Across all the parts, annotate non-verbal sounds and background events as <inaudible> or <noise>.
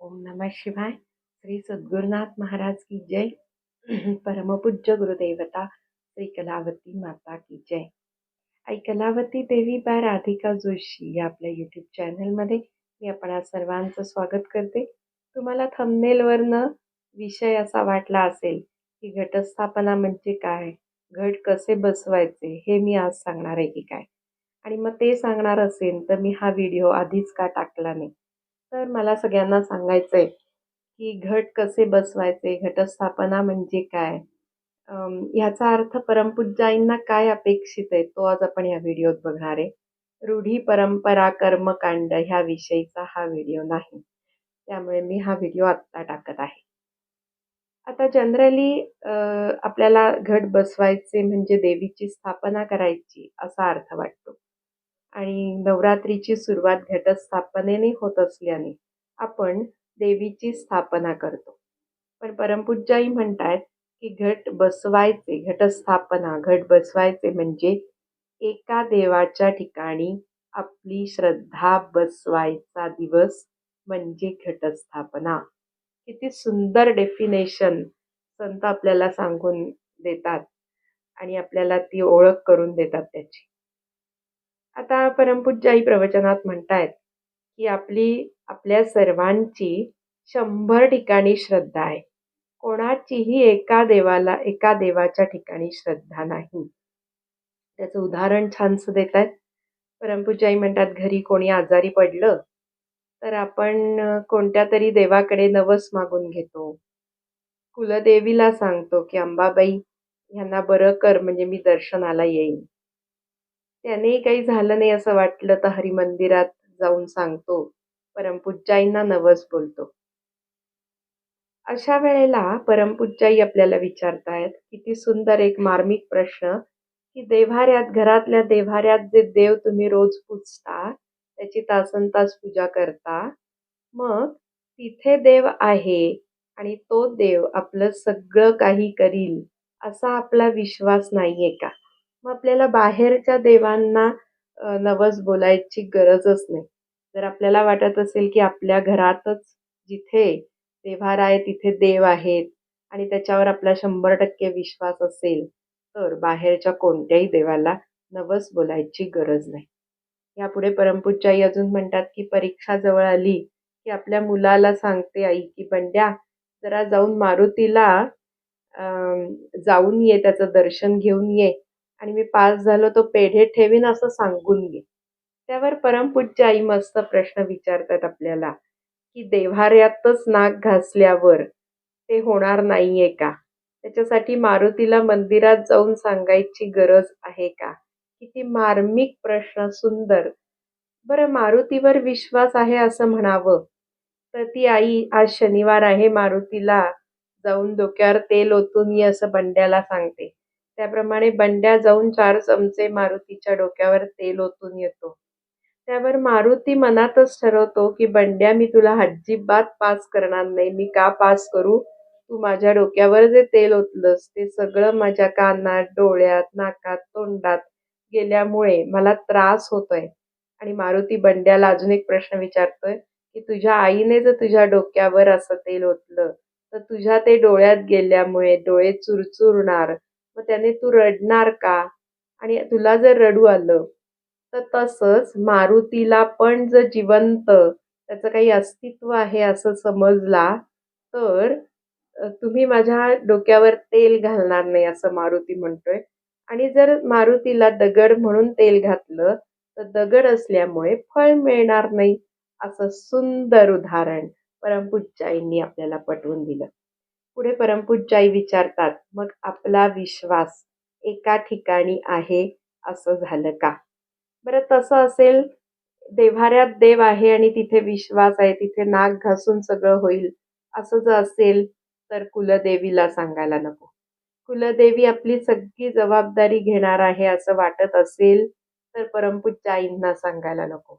ओम नमः शिवाय। श्री सद्गुरुनाथ महाराज की जय। <clears throat> परमपूज्य गुरुदेवता श्री कलावती माता की जय। आई कलावती देवी बाय राधिका जोशी या आपल्या यूट्यूब चॅनलमध्ये मी आपणा सर्वांचं स्वागत करते. तुम्हाला थंबनेलवरनं विषय असा वाटला असेल की घटस्थापना म्हणजे काय? घट कसे बसवायचे? हे मी आज सांगणार आहे की काय? आणि मग ते सांगणार असेल तर मी हा व्हिडिओ आधीच का टाकला नाही? तर मला सगळ्यांना सांगायचं आहे की घट कसे बसवायचे घटस्थापना म्हणजे काय? ह्याचा अर्थ परमपूजाईंना काय अपेक्षित आहे तो आज आपण या व्हिडिओत बघणार आहे. रूढी परंपरा कर्मकांड ह्या विषयीचा हा व्हिडिओ नाही. त्यामुळे मी हा व्हिडिओ आत्ता टाकत आहे. आता जनरली आपल्याला घट बसवायचे म्हणजे देवीची स्थापना करायची असा अर्थ वाटतो. आणि नवरात्रीची सुरुवात घटस्थापनेने होत असल्याने आपण देवीची स्थापना करतो. पण परमपूज्याई म्हणतात की घट बसवायचे घटस्थापना घट बसवायचे म्हणजे एका देवाच्या ठिकाणी आपली श्रद्धा बसवायचा दिवस म्हणजे घटस्थापना. किती सुंदर डेफिनेशन संत आपल्याला सांगून देतात आणि आपल्याला ती ओळख करून देतात त्याची. आता परमपूज्याई प्रवचनात म्हणतायत की आपली आपल्या सर्वांची शंभर ठिकाणी श्रद्धा आहे. कोणाचीही एका देवाला एका देवाच्या ठिकाणी श्रद्धा नाही. त्याचं उदाहरण छानसं देत आहेत परमपूज्याई म्हणतात घरी कोणी आजारी पडलं तर आपण कोणत्या तरी देवाकडे नवस मागून घेतो. कुलदेवीला सांगतो की अंबाबाई ह्यांना बरं कर म्हणजे मी दर्शनाला येईन. त्याने काही झालं नाही असं वाटलं तर हरिमंदिरात जाऊन सांगतो. परमपूज्याईंना नवस बोलतो. अशा वेळेला परमपूज्याई आपल्याला विचारतायत किती सुंदर एक मार्मिक प्रश्न की देव्हाऱ्यात घरातल्या देव्हाऱ्यात जे देव तुम्ही रोज पूजता त्याची तासन तास पूजा करता मग तिथे देव आहे आणि तो देव आपलं सगळं काही करील असा आपला विश्वास नाहीये का? मग आपल्याला बाहेरच्या देवांना नवस बोलायची गरजच नाही. जर आपल्याला वाटत असेल की आपल्या घरातच जिथे देव्हार आहे तिथे देव आहेत आणि त्याच्यावर आपला शंभर टक्के विश्वास असेल तर बाहेरच्या कोणत्याही देवाला नवस बोलायची गरज नाही. यापुढे परमपूजाई अजून म्हणतात की परीक्षा जवळ आली की आपल्या मुलाला सांगते आई की बंड्या जरा जाऊन मारुतीला जाऊन ये त्याचं दर्शन घेऊन ये. आणि मी पास झालो तो पेढे ठेवीन असं सांगून घे. त्यावर परमपूज्य आई मस्त प्रश्न विचारतात आपल्याला की देव्हाऱ्यातच नाक घासल्यावर ते होणार नाहीये का? त्याच्यासाठी मारुतीला मंदिरात जाऊन सांगायची गरज आहे का? किती मार्मिक प्रश्न सुंदर. बरं मारुतीवर विश्वास आहे असं म्हणावं. तर ती आई आज शनिवार आहे मारुतीला जाऊन डोक्यावर तेल ओतून ये असं बंड्याला सांगते. त्याप्रमाणे बंड्या जाऊन चार चमचे मारुतीच्या डोक्यावर तेल ओतून येतो. त्यावर मारुती मनातच ठरवतो की बंड्या मी तुला अजिबात पास करणार नाही. मी का पास करू? तू माझ्या डोक्यावर जे तेल ओतलंस ते सगळं माझ्या कानात डोळ्यात नाकात तोंडात गेल्यामुळे मला त्रास होतोय. आणि मारुती बंड्याला अजून एक प्रश्न विचारतोय की तुझ्या आईने जर तुझ्या डोक्यावर असं तेल ओतलं तर तुझ्या ते डोळ्यात गेल्यामुळे डोळे चुरचुरणार मग त्याने तू रडणार का? आणि तुला जर रडू आलं तर तसंच मारुतीला पण जर जिवंत त्याचं काही अस्तित्व आहे असं समजला तर तुम्ही माझ्या डोक्यावर तेल घालणार नाही असं मारुती म्हणतोय. आणि जर मारुतीला दगड म्हणून तेल घातलं तर दगड असल्यामुळे फळ मिळणार नाही असं सुंदर उदाहरण परमपूज्याईंनी आपल्याला पटवून दिलं. पुढे परमपूज्याई विचारतात मग आपला विश्वास एका ठिकाणी आहे असं झालं का? बरं तसं असेल देव्हाऱ्यात देव आहे आणि तिथे विश्वास आहे तिथे नाक घासून सगळं होईल असं जर असेल तर कुलदेवीला सांगायला नको. कुलदेवी आपली सगळी जबाबदारी घेणार आहे असं वाटत असेल तर परमपूज्य आईंना सांगायला नको.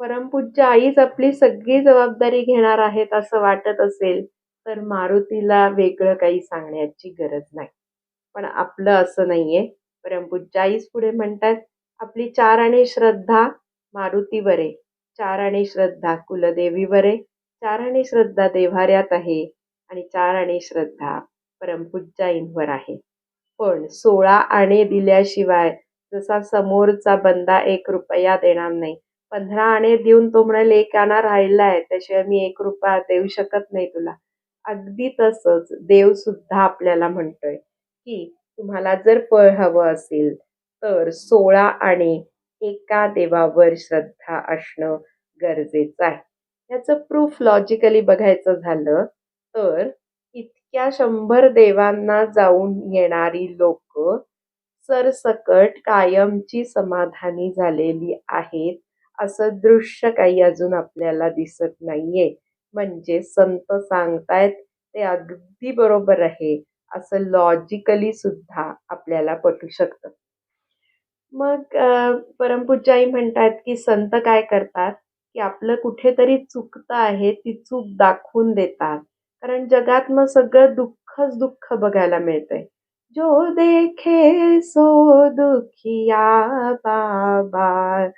परमपूज्य आईच आपली सगळी जबाबदारी घेणार आहेत असं वाटत असेल तर मारुतीला वेगळं काही सांगण्याची गरज नाही. पण आपलं असं नाही आहे आईच पुढे म्हणतात आपली चार आणि श्रद्धा मारुतीवर आहे चार आणि श्रद्धा कुलदेवीवर आहे चार आणि श्रद्धा देव्हाऱ्यात आहे आणि चार आणि श्रद्धा परमपूज्याईंवर आहे. पण सोळा आणे दिल्याशिवाय जसा समोरचा बंदा एक रुपया देणार नाही पंधरा आणे देऊन तो म्हणाल एक आणा आहे त्याशिवाय मी एक रुपया देऊ शकत नाही तुला. अगदी तसंच देव सुद्धा आपल्याला म्हणतोय की तुम्हाला जर फळ हवं असेल तर सोळा आणि एका देवावर श्रद्धा असणं गरजेचं आहे. याचं प्रूफ लॉजिकली बघायचं झालं तर इतक्या शंभर देवांना जाऊन येणारी लोक सरसकट कायमची समाधानी झालेली आहेत असं दृश्य काही अजून आपल्याला दिसत नाहीये. म्हणजे संत सांगतायत ते अगदी बरोबर आहे. असं लॉजिकली सुद्धा आपल्याला पटू शकतं. मग परमपूजाई म्हणतात की संत काय करतात? की आपलं कुठेतरी चुकतं आहे ती चूक दाखवून देतात. कारण जगात मग सगळं दुःखच दुःख बघायला मिळतंय. जो देखे सो दुखिया बाबा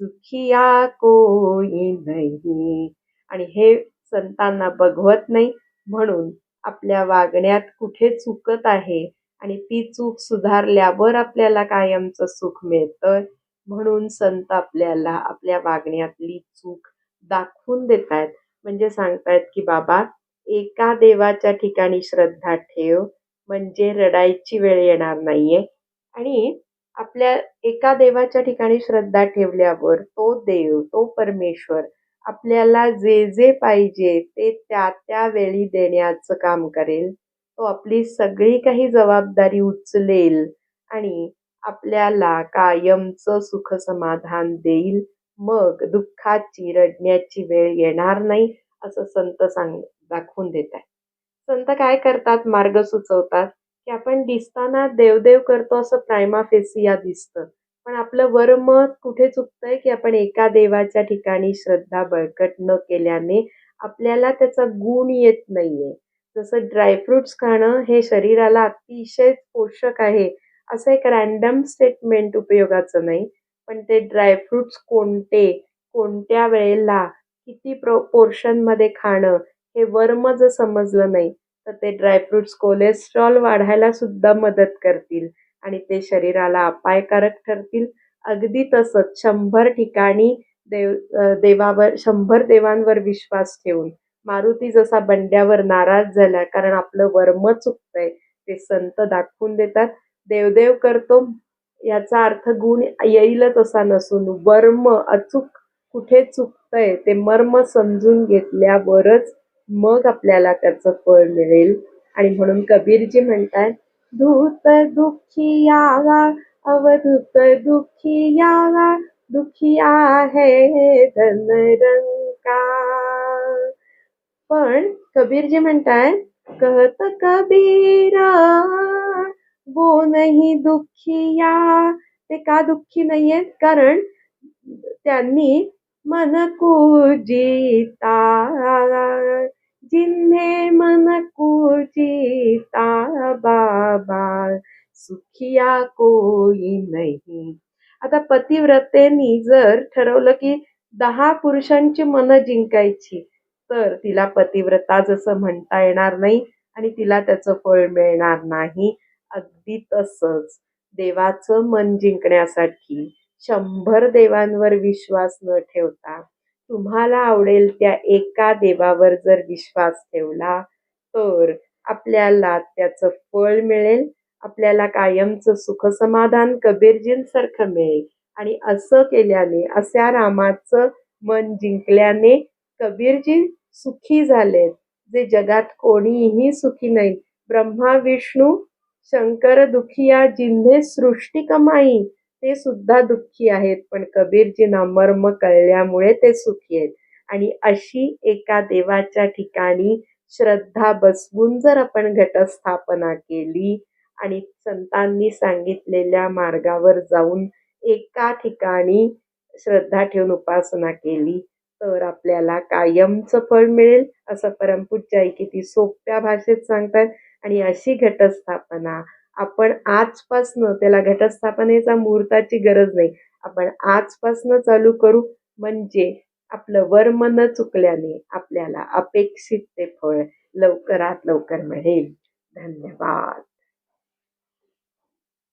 सुखिया कोई नाही. आणि हे संतांना बघवत नाही म्हणून आपल्या वागण्यात कुठे चुकत आहे आणि ती चूक सुधारल्यावर आपल्याला कायमचं सुख मिळतं म्हणून संत आपल्याला आपल्या वागण्यातली चूक दाखवून देत आहेत म्हणजे सांगतायत की बाबा एका देवाच्या ठिकाणी श्रद्धा ठेव म्हणजे रडायची वेळ येणार नाहीये. आणि आपल्या एका देवाच्या ठिकाणी श्रद्धा ठेवल्यावर तो देव तो परमेश्वर आपल्याला जे जे पाहिजे ते त्या त्या वेळी देण्याचं काम करेल. तो आपली सगळी काही जबाबदारी उचलेल आणि आपल्याला कायमचं सुख समाधान देईल. मग दुःखाची रडण्याची वेळ येणार नाही असं संत सांग दाखवून देत आहे संत काय करतात? मार्ग सुचवतात की आपण दिसताना देवदेव करतो असं प्रायमा फेसिया दिसतं. पण आपलं वर्म कुठे चुकतंय की आपण एका देवाच्या ठिकाणी श्रद्धा बळकट न केल्याने आपल्याला त्याचा गुण येत नाहीये. जसं ड्रायफ्रुट्स खाणं हे शरीराला अतिशय पोषक आहे असं एक रॅन्डम स्टेटमेंट उपयोगाचं नाही. पण ते ड्रायफ्रुट्स कोणते कोणत्या वेळेला किती प्रो पोर्शनमध्ये खाणं हे वर्म जर समजलं नाही तर ते ड्रायफ्रुट्स कोलेस्ट्रॉल वाढायला सुद्धा मदत करतील. आणि ते शरीराला अपायकारक ठरतील. अगदी तसंच शंभर ठिकाणी देव देवावर शंभर देवांवर विश्वास ठेवून. मारुती जसा बंड्यावर नाराज झाला कारण आपलं वर्म चुकतंय ते संत दाखवून देतात. देवदेव करतो याचा अर्थ गुण येईलच असा नसून वर्म अचूक कुठे चुकतंय ते मर्म समजून घेतल्यावरच मग आपल्याला त्याचं फळ मिळेल. आणि म्हणून कबीरजी म्हणतात धूत दुःखी यावा अवधूत दुखी यावा दुखी आहे धनरंका पण कबीरजी म्हणताय कहत कबीर वो नाही दुखिया ते का दुःखी नाहीयेत? कारण त्यांनी मन कुजिता जिन्हे मन सुखिया कोई नाही. आता पतिव्रतेनी जर ठरवलं की दहा पुरुषांची मन जिंकायची तर तिला पतिव्रता जसं म्हणता येणार नाही आणि तिला त्याचं फळ मिळणार नाही. अगदी तसंच देवाचं मन जिंकण्यासाठी शंभर देवांवर विश्वास न ठेवता तुम्हाला आवडेल त्या एका देवावर जर विश्वास ठेवला तर आपल्याला त्याचं फळ मिळेल आपल्याला कायमचं सुख समाधान कबीरजींसारखं मिळेल. आणि असं केल्याने अशा रामाचं मन जिंकल्याने कबीरजी सुखी झालेत. जे जगात कोणीही सुखी नाही. ब्रह्मा विष्णू शंकर दुखिया जिन्हे सृष्टी कमाई ते सुद्धा दुःखी आहेत. पण कबीरजींना मर्म कळल्यामुळे ते सुखी आहेत. आणि अशी एका देवाच्या ठिकाणी श्रद्धा बसवून जर आपण घटस्थापना केली आणि संतांनी सांगितलेल्या मार्गावर जाऊन एका ठिकाणी श्रद्धा ठेवून उपासना केली तर आपल्याला कायमचं फळ मिळेल असं परमपूज्य किती सोप्या भाषेत सांगतात. आणि अशी घटस्थापना आपण आजपासनं त्याला घटस्थापनेचा मुहूर्ताची गरज नाही आपण आजपासनं चालू करू म्हणजे आपलं वर्म न चुकल्याने आपल्याला अपेक्षित ते फळ लवकरात लवकर मिळेल. धन्यवाद.